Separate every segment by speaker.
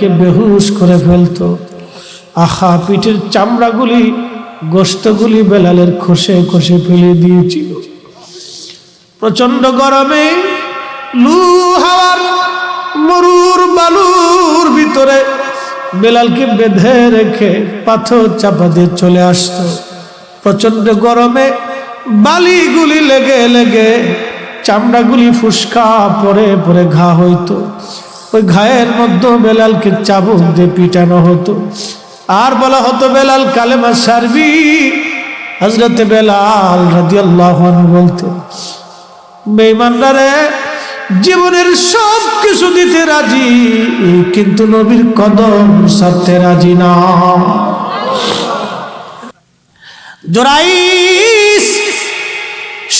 Speaker 1: কে বেহুশ করে ফেলতো। আহা, পিঠের চামড়াগুলি গোস্তগুলি বেলালের খসে খসে ফেলে দিয়েছিল। প্রচণ্ড গরমে লু হাওয়ার মরুর বালুর ভিতরে বেলালকে বেঁধে রেখে পাথর চাপা দিয়ে চলে আসতো। প্রচণ্ড গরমে বালিগুলি লেগে লেগে চামড়াগুলি ফুসকা পরে পরে ঘা হইতো। ওই ঘায়ের মধ্যে বেলালকে চাবুক দিয়ে পিটানো হতো। আর বলা হতো, বেলাল কালেমা সারবি। হজরতে বেলাল রাজি আল্লাহ বলতে বেইমানরা জীবনের সব কিছু দিতে রাজি, কিন্তু নবীর কদম সারতে রাজি না। জোরাইস,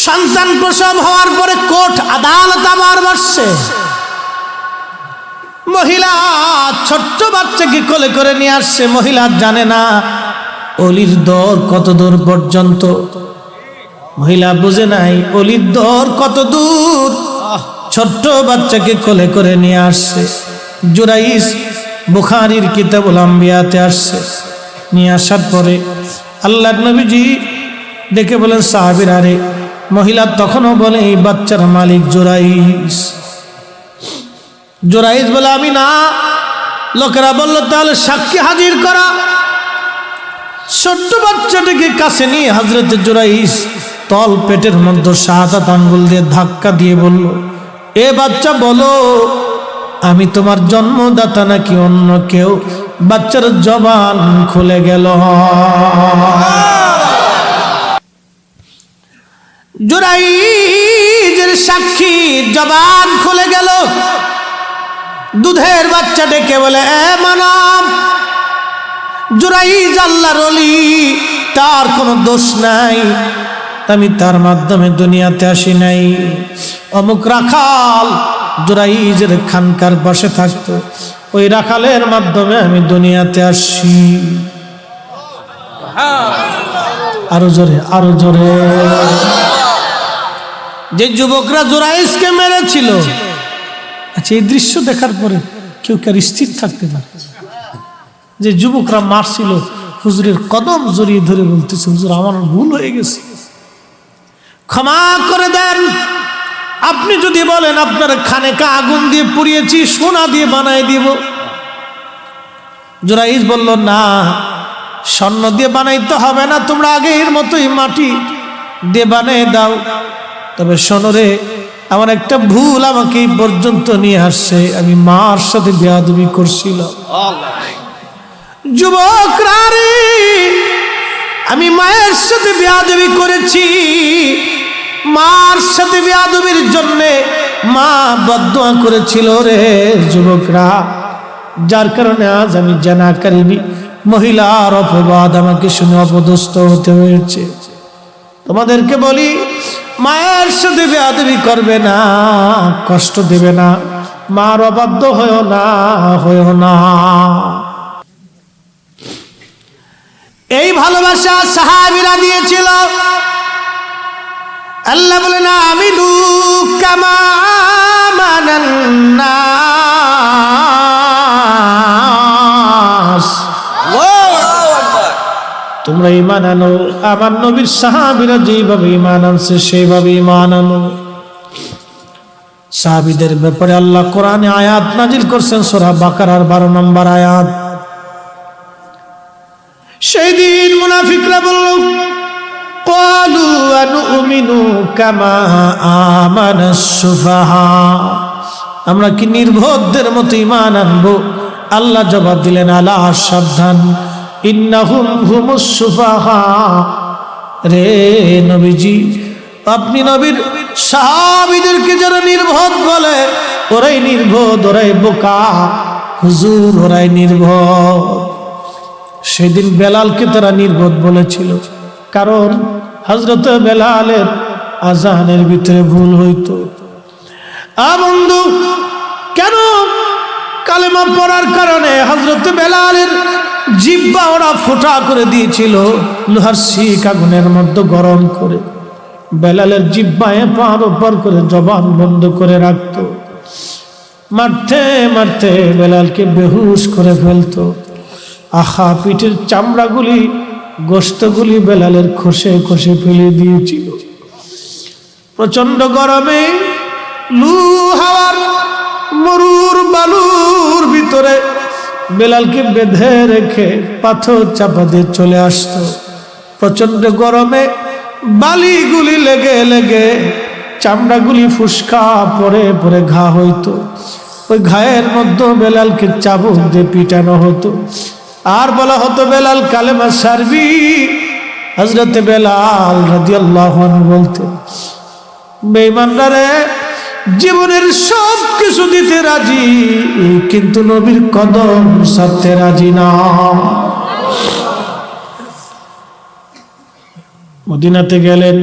Speaker 1: সন্তান প্রসব হওয়ার পরে কোর্ট আদালত আবার বসছে। মহিলা, ছোট্ট বাচ্চাকে কোলে করে নিয়ে আসছে। মহিলা জানে না, অলির দর কত দূর পর্যন্ত। মহিলা বুঝে নাই, অলির দর কত দূর। ছোট্ট বাচ্চাকে কোলে করে নিয়ে আসছে। জুরাইস বুখারির কিতাবুল আম্বিয়াতে আসছে। নিয়ে আসার পরে আল্লাহ নবীজি দেখে বলেন, সাহাবির আরে মহিলা তখনও বলে, এই বাচ্চার মালিক জোরাইস জোরাইজ বলে, আমি না। লোকেরা বলল, তাহলে সাক্ষী হাজির করা। ছোট্ট বাচ্চাটাকে কাছে নিয়ে হজরত জোরাইস তল পেটের মধ্যে শাহাদাত আঙ্গুল দিয়ে ধাক্কা দিয়ে বলল, এ বাচ্চা বলো, আমি তোমার জন্মদাতা নাকি অন্য কেউ? বাচ্চার জবান খুলে গেল। জোরাইজের সাক্ষী জবান খুলে গেল। দুধের বাচ্চা ডেকে বলে, এ মানব, জুরাইজ আল্লাহর অলি তার কোনো দোষ নাই। আমি তার মাধ্যমে দুনিয়াতে আসি নাই। অমুক রাখাল জুরাইজের খানকার পাশে থাকতো। ওই রাখালের মাধ্যমে আমি দুনিয়াতে আসি। আরও জোরে আরও জোরে। যে যুবকরা জোরাইজকে মেরেছিল আচ্ছা এই দৃশ্য দেখার পরে কেউ কার স্থির থাকতে পারে? যে যুবকরা মারছিল, হুজুরের কদম জড়িয়ে ধরে বলতেছে, হুজুর, আমার ভুল হয়ে গেছে। ক্ষমা করে দেন। আপনি যদি বলেন, আপনার খানেকা আগুন দিয়ে পুড়িয়েছি, সোনা দিয়ে বানাই দিব। জোরাইজ বলল, না, স্বর্ণ দিয়ে বানাইতে হবে না, তোমরা আগের মতোই মাটি দিয়ে বানিয়ে দাও। তবে সোনরে আমার একটা ভুল আমাকে এই পর্যন্ত নিয়ে আসছে। আমি মার সাথে বেয়াদবি করছিল যুবকরা রে, আমি মায়ের সাথে বেয়াদবি করেছি। মার সাথে বেয়াদবির জন্যে মা বদয়া করেছিল রে যুবকরা। যার কারণে আজ আমি জানা করিনি মহিলার অপবাদ আমাকে শুনে অপদস্থ হতে হয়েছে। তোমাদেরকে বলি মায়ের সাথে বেয়াদবি করবে না, কষ্ট দেবে না। মার অবাধ্য হয়েও না হয়েও না। এই ভালোবাসা সাহাবিরা দিয়েছিল। আল্লাহ বলে না আমি কামা মানান্নাস। তোমরা ইমান আনো। আমার নবীর সাহাবিরা যেভাবে ইমান আনছে, সেইভাবে ইমান আনো। সাহাবিদের ব্যাপারে আল্লাহ কোরআনে আয়াত নাজিল করছেন, সোরা বাকারার বারো নম্বর আয়াত। সেই দিন মুনাফিকরা বলল কলু আনুমিনু কামা আমানা সুফাহা? আমরা কি নির্বোধদের মতো ইমান আনব? আল্লাহ জবাব দিলেন, আলা, সাবধান। ইন্নাহুম হুমুস সুফাহা রে নবীজি, আপনি নবীর সাহাবিদেরকে যারা নির্বোধ বলে, ওরাই নির্বোধ, ওরাই বোকা। হুজুর, ওরাই নির্বোধ। সেদিন বেলালকে তারা নির্বোধ বলেছিল। কারণ হজরত বেলালের আজানের ভিতরে ভুল হইতো। আ বন্ধু, কেন কালেমা পড়ার কারণে হজরত বেলালের জিব্বা ওরা ফোটা করে দিয়েছিল। লোহার শিক আগুনের মধ্যে গরম করে বেলালের জিব্বায় পার ওপার করে জবান বন্ধ করে রাখতো। মারতে মারতে বেলালকে বেহুশ করে ফেলতো। আহা, পিঠের চামড়াগুলি গোস্তগুলি বেলালের খসে খসে ফেলে দিয়েছিল। প্রচণ্ড গরমে লু হাওয়ার মরুর বালুর ভিতরে বেলালকে বেঁধে রেখে পাথর চাপা দিয়ে চলে আসতো? প্রচণ্ড গরমে বালিগুলি লেগে লেগে চামড়াগুলি ফুসকা পরে পরে ঘা হইতো। ওই ঘায়ের মধ্যে বেলালকে চাবুক দিয়ে পিটানো হতো। আর বলা হতো, বেলাল, কালেমা সারবি। হজরতে বেলাল রাজি আল্লাহ বলতে বেইমানরা রে জীবনের সব কিছু দিতে রাজি, কিন্তু নবীর কদম সারতে রাজি না। মদিনাতে গেলেন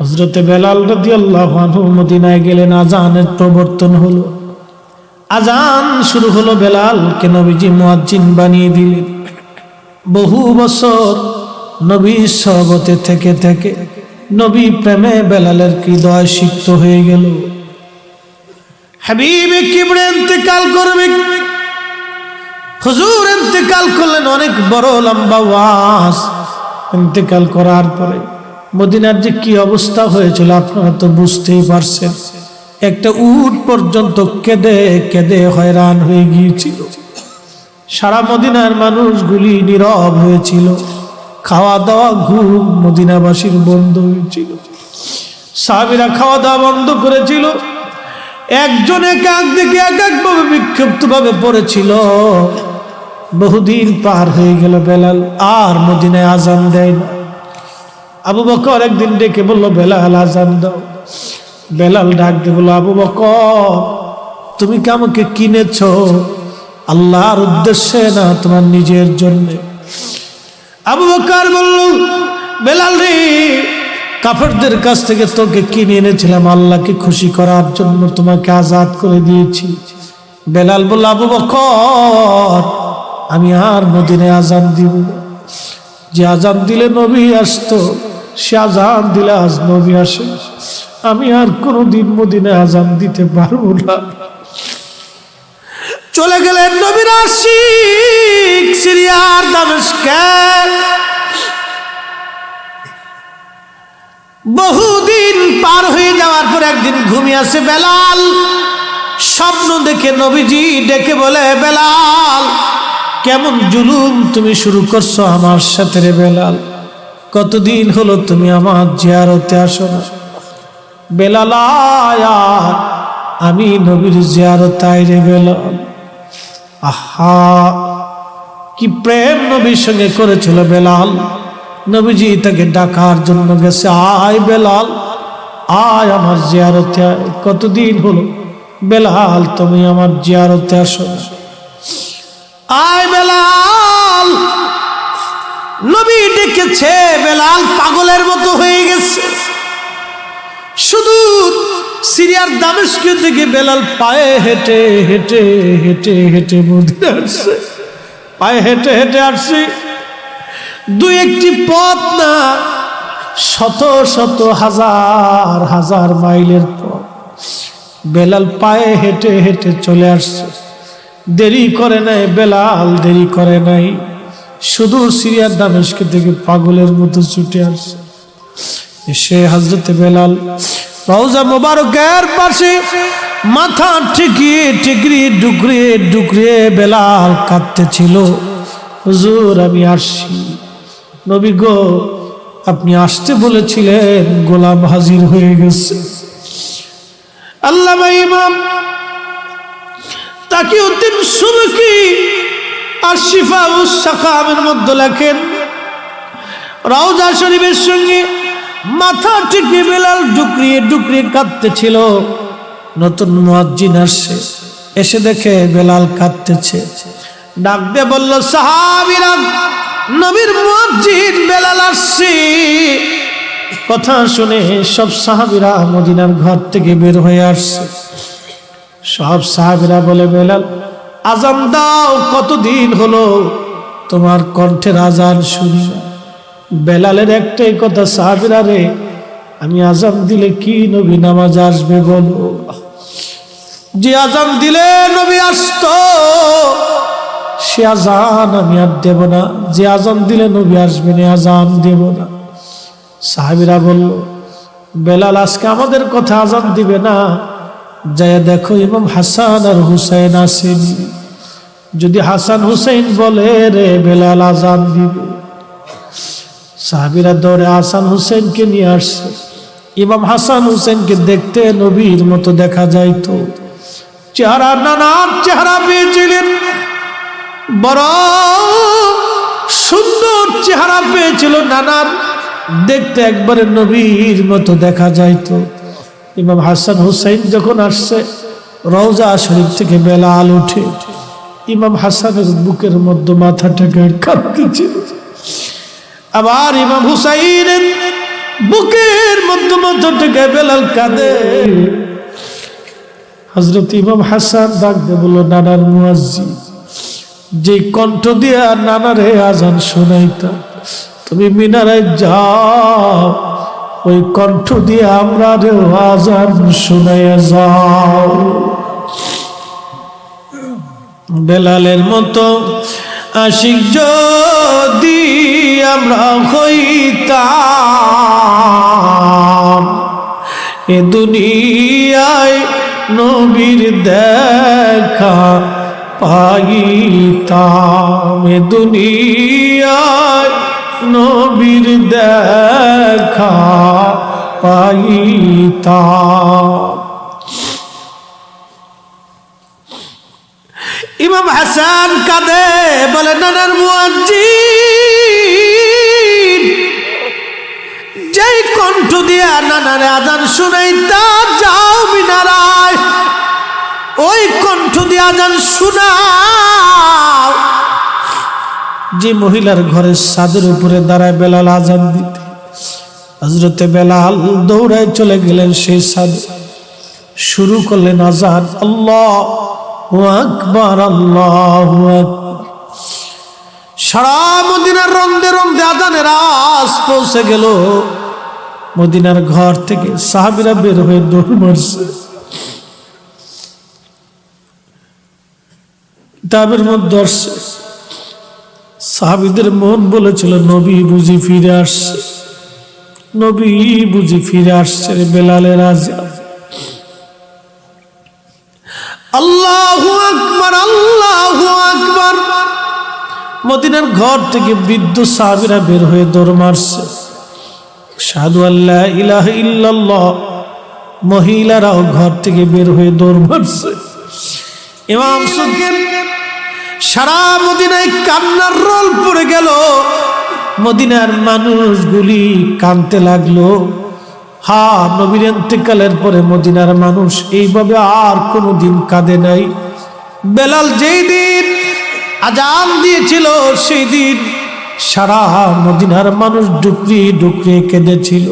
Speaker 1: হজরতে বেলাল রাদি আল্লাহ মদিনায় গেলেন আজানের প্রবর্তন হলো। আজান শুরু হলো বেলাল বেলালকে নবীজি মুয়াজ্জিন বানিয়ে দিলেন। বহু বছর নবী সহবতে থেকে থেকে নবী প্রেমে বেলালের হৃদয় সিক্ত হয়ে গেল। হাবিবে কিবড়ে ইন্তেকাল করবে। হুজুর ইন্তেকাল করলেন অনেক বড় লম্বা ওয়াজ। ইন্তেকাল করার পরে মদিনার যে কি অবস্থা হয়েছিল আপনারা তো বুঝতেই পারছেন। একটা উট পর্যন্ত কেঁদে কেঁদে হয়রান হয়ে গিয়েছিল। সারা মদিনার মানুষগুলি নীরব হয়েছিল। খাওয়া দাওয়া ঘুম মদিনাবাসীর বন্ধ হয়েছিল। সাহাবিরা খাওয়া দাওয়া বন্ধ করেছিল। একজন এক এক দিকে এক একভাবে বিক্ষিপ্ত ভাবে পড়েছিল। বহুদিন পার হয়ে গেল বেলাল, আর মদিনায় আজান দেয় না আবু বকর একদিন ডেকে বলল, বেলাল, আজান দাও। বেলাল ডাক দিয়ে বলল, আবু বকর, তুমি কি আমাকে কিনেছ? আল্লাহর উদ্দেশ্যে না তোমার নিজের জন্য? আবু বকর বলল, বেলাল রে, কাফেরদের কাছ থেকে তোকে কিনে এনেছিলাম, আল্লাহকে খুশি করার জন্য তোমাকে আজাদ করে দিয়েছি। বেলাল বলল, আবু বকর, আমি আর মদিনে আজান দিব যে আজান দিলে নবী আসতো, সে আজান দিলে আজ নবী আসে। আমি আর কোনো দিন মদিনে আজান দিতে পারব না। চলে গেলেন নবীর আশিক, সিরিয়ার দামেশকে। বহুদিন পার হয়ে যাওয়ার পর একদিন ঘুমিয়ে আসে বেলাল। স্বপ্ন দেখে নবীজি ডেকে বলে, বেলাল, কেমন জুলুম তুমি শুরু করছ আমার সাথে রে বেলাল? কতদিন হলো তুমি আমার জিয়ারতে আসো না? বেলাল আয়া, আমি নবীর জিয়ারত রে বেলাল। আহা, কি প্রেম নবীর সঙ্গে করেছিল বেলাল। নবীজি তাকে ডাকার জন্য গেছে। আয় বেলাল, আয় আমার জিয়ারতে, কতদিন হলো? বেলাল, তুমি আমার জিয়ারতে আসো। আয় বেলাল, নবী ডেকেছে। বেলাল পাগলের মতো হয়ে গেছে। শুধু সিরিয়ার দামেশকে থেকে বেলাল পায়ে হেঁটে হেঁটে হেঁটে হেঁটে মদিনা আসছে। পায়ে হেঁটে হেঁটে আসছে। দু একটি পথ না, শত শত হাজার হাজার মাইলের পথ। বেলাল পায়ে হেঁটে হেঁটে চলে আসছে। দেরি করে নাই বেলাল, দেরি করে নাই। শুধু সিরিয়ার দামেশকে থেকে পাগলের মতো ছুটে আসছে। এসে হজরতে বেলাল রওজা মোবারকের পাশে মাথা ঠেকিয়ে ঠেকরিয়ে ডুকরিয়ে ডুকরিয়ে বেলাল কাঁদতেছিল। হুজুর, আমি আসছি। নবী গো, আপনি আসতে বলেছিলেন, গোলাম হাজির হয়ে গেছে। আল্লাহ ইমাম তাকে উদ্দিন সুবকি আর শিফা সাকামের মধ্যে লেখেন রাউজা শরীফের সঙ্গে মাথা টিকে বেলাল ডুকরিয়ে ডুকরিয়ে কাঁদতেছিল। নতুন মুয়াজ্জিন আসছে। এসে দেখে বেলাল কাঁদতেছে। ডাক দিয়ে বলল, সাহাবিরা, নবীর মুয়াজ্জিন বেলাল আসছে। কথা শুনে সব সাহাবিরা মদিনার ঘর থেকে বের হয়ে আসছে। সব সাহাবিরা বলে, বেলাল, আজান দাও, কতদিন হলো? তোমার কণ্ঠের আজান শুনি। বেলালের একটাই কথা, সাহাবিরা রে, আমি আজান দিলে কি নবী নামাজ আসবে বলো? যে আজান দিলে নবী আসতো, সে আজান আমি আর দেব না। যে আজান দিলে নবী আসবে না, আজান দেব না। সাহাবিরা বলল, বেলাল, আজকে আমাদের কথা আজান দিবে না। যায় দেখো, ইমাম হাসান আর হুসাইন আসেনি। যদি হাসান হুসাইন বলে রে, বেলাল আজান দিবে। সাহাবিরা দৌড়ে হাসান হুসেনকে নিয়ে আসছে। ইমাম হাসান হুসেনকে দেখতে নবীর মতো দেখা যাইতো। চেহারা নানান চেহারা পেয়েছিলেন। বড় সুন্দর চেহারা পেয়েছিল নানান। দেখতে একবারে নবীর মতো দেখা যাইত। ইমাম হাসান হুসাইন যখন আসছে, রওজা শরীফ থেকে বেলাল উঠে। ইমাম হাসানের বুকের মধ্যে মাথাটাকে কাঁদতেছিল আবার ইমাম হুসাইনের বুকের মধ্য মধ্য থেকে বেলাল কাঁদে। হজরত ইমাম হাসান ডাক দে বলল, নানার মুয়াজ্জি যে কণ্ঠ দিয়ে নানারে আজান শোনাইতা, তুমি মিনারে যাও, ওই কণ্ঠ দিয়ে আমরা রে আজান শোনাইয়া যাও। বেলালের মতো আশিক যদি আমরা হইতাম। এ দুনিয়ায় নবীর দেখা পাইতাম। এ দুনিয়ায় নবীর দেখা পাইতাম। ইমাম হাসান কাঁদে, বলে নানার মুয়াজ্জিন। যেই কণ্ঠ দিয়া নানার আজান শুনাই তা যাও মিনারায়। ওই কণ্ঠ দিয়ে আজান শোনাও। যে মহিলার ঘরের সাদের উপরে দাঁড়ায় বেলাল আজান দিতে হজরতে বেলাল দৌড়ায় চলে গেলেন সেই সাদ। শুরু করলেন আজান, আল্লাহ আকবার, আল্লাহ সারা মদিনার রন্দে রন্দে আজানের আস পৌঁছে গেল। মদিনার ঘর থেকে সাহাবিরা বের হয়ে দৌড় মারছে। কিতাবের মধ্যে সাহাবিদের মন বলেছিল, নবী বুঝি ফিরে আসছে। নবী বুঝি ফিরে আসছে রে আজাদ আল্লাহু আকবার আল্লাহু আকবার। মদিনার ঘর থেকে বৃদ্ধ সাহাবীরা বের হয়ে দৌড় মারছে। সাধু আল্লাহ ইলাহ ইল্লাল্লাহ। মহিলারাও ঘর থেকে বের হয়ে দৌড় মারছে। ইমাম সুকেন সারা মদিনায় কান্নার রোল পড়ে গেল। মদিনার মানুষগুলি কানতে লাগল। হা, নবীর এতেকালের পরে মদিনার মানুষ এইভাবে আর কোনো দিন কাঁদে নাই। বেলাল যেই দিন আজান দিয়েছিল, সেই দিন সারা মদিনার মানুষ ডুকরি ডুকরি কেঁদেছিল।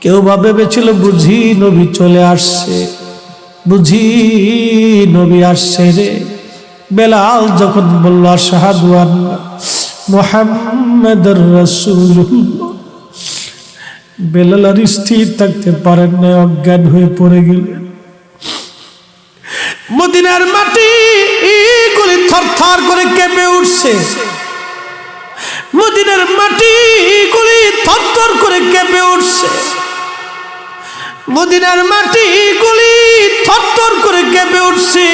Speaker 1: কেউ বা ভেবেছিল, বুঝি নবী চলে আসছে। বুঝি নবী আসছে রে। বেলাল যখন বলল শাহাদু আল্লাহ মোহাম্মদ রসুল্লাহ বেলাল আর স্থির থাকতে পারেন না অজ্ঞান হয়ে পড়ে গেলেন। মদিনার মাটি গুলি থরথর করে কেঁপে উঠছে। মদিনার মাটি গুলি থরথর করে কেঁপে উঠছে। মদিনার মাটি গুলি থরথর করে কেঁপে উঠছে।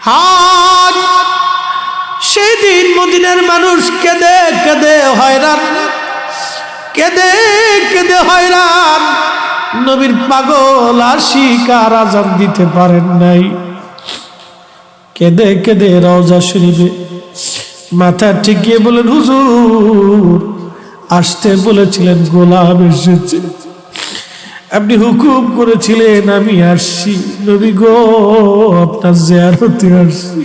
Speaker 1: হাত সেদিন মদিনার মানুষ কেঁদে কেঁদে হয়রান। কেঁদে কেঁদে হয়রান। নবীর পাগল আশিক আর আজান দিতে পারেন নাই। কেঁদে কেঁদে রওজা শরীফে মাথা ঠেকিয়ে বলেন হুজুর, আসতে বলেছিলেন গোলাম এসেছে। আপনি হুকুম করেছিলেন, আমি আসছি। নবী গো, আপনার জিয়ারতে আসছি।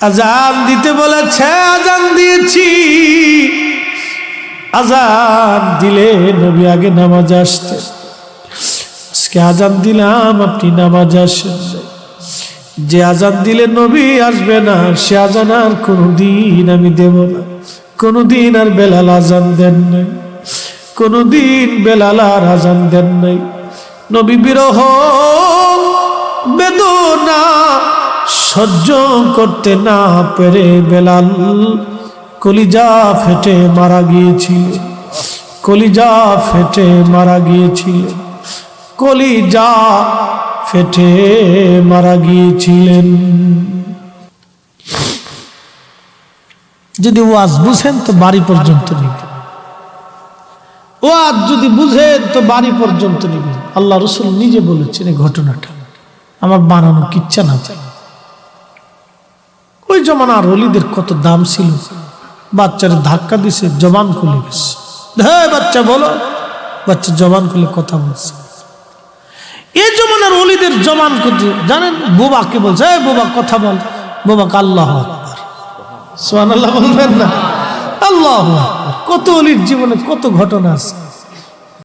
Speaker 1: আজান দিতে বলেছে, আজান দিয়েছি। আজান দিলে নবী আগে নামাজ আসতে আজকে আজান দিলাম, আপনি নামাজ আসেন। যে আজান দিলে নবী আসবে না, সে আজান আর কোনোদিন আমি দেব না। কোনোদিন আর বেলাল আজান দেন নাই। কোনোদিন বেলাল আর আজান দেন নাই। নবী বিরহ, বেদনা সহ্য করতে না পেরে বেলাল কলিজা ফেটে মারা গিয়েছিল। কলিজা ফেটে মারা গিয়েছিল। কলিজা ফেটে মারা গিয়েছিলেন। যদি ওয়াজ বুঝেন তো বাড়ি পর্যন্ত নিবেন। ওয়াজ যদি বুঝেন তো বাড়ি পর্যন্ত নিবেন। আল্লাহ রসুল নিজে বলেছেন এই ঘটনাটা। আমার বানানো কিচ্ছা না চাই ওই জমানার অলিদের কত দাম ছিল। বাচ্চার ধাক্কা দিছে, জবান খুলে গেছে। হ্যাঁ বাচ্চা বলো, বাচ্চা জবান খুলে কথা বলছে। এই জমানার অলিদের জমান কত? জানেন? বোবা কে বলছে হ্যাঁ বোবা, কথা বল। বোবা আল্লাহ সোহান আল্লাহ বলবেন না? আল্লাহ। কত অলির জীবনে কত ঘটনা আছে।